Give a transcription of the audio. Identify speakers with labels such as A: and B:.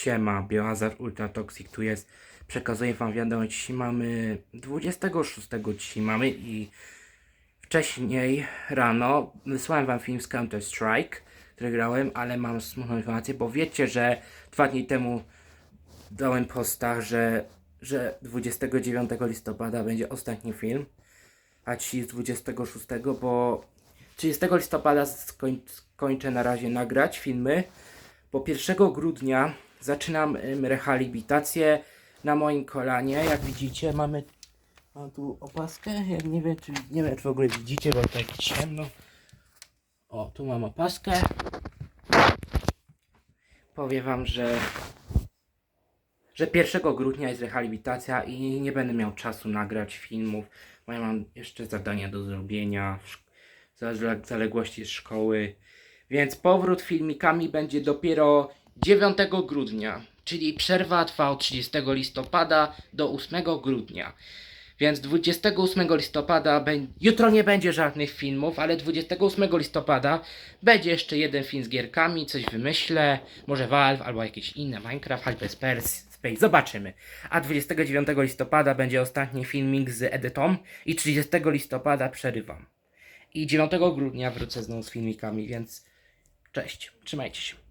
A: Siema, Biohazard Ultra Toxic tu jest. Przekazuję wam wiadomość. Dzisiaj mamy 26 dzisiaj mamy i wcześniej rano wysłałem wam film z Counter Strike, który grałem, ale mam smutną informację, bo wiecie, że dwa dni temu dałem posta, że, że 29 listopada będzie ostatni film, a jest 26, bo 30 listopada skoń, skończę na razie nagrać filmy, bo 1 grudnia zaczynam rehabilitację na moim kolanie. Jak widzicie, mamy mam tu opaskę. Ja nie wiem, czy nie wiem, czy w ogóle widzicie, bo tak ciemno. O, tu mam opaskę. Powiem wam, że że 1 grudnia jest rehabilitacja i nie będę miał czasu nagrać filmów, bo ja mam jeszcze zadania do zrobienia, zaległości z szkoły. Więc powrót filmikami będzie dopiero 9 grudnia, czyli przerwa trwa od 30 listopada do 8 grudnia. Więc 28 listopada, jutro nie będzie żadnych filmów, ale 28 listopada będzie jeszcze jeden film z gierkami, coś wymyślę, może Valve albo jakieś inne, Minecraft, Hyperspace, Space, zobaczymy. A 29 listopada będzie ostatni filmik z edytą i 30 listopada przerywam. I 9 grudnia wrócę znowu z filmikami, więc cześć, trzymajcie się.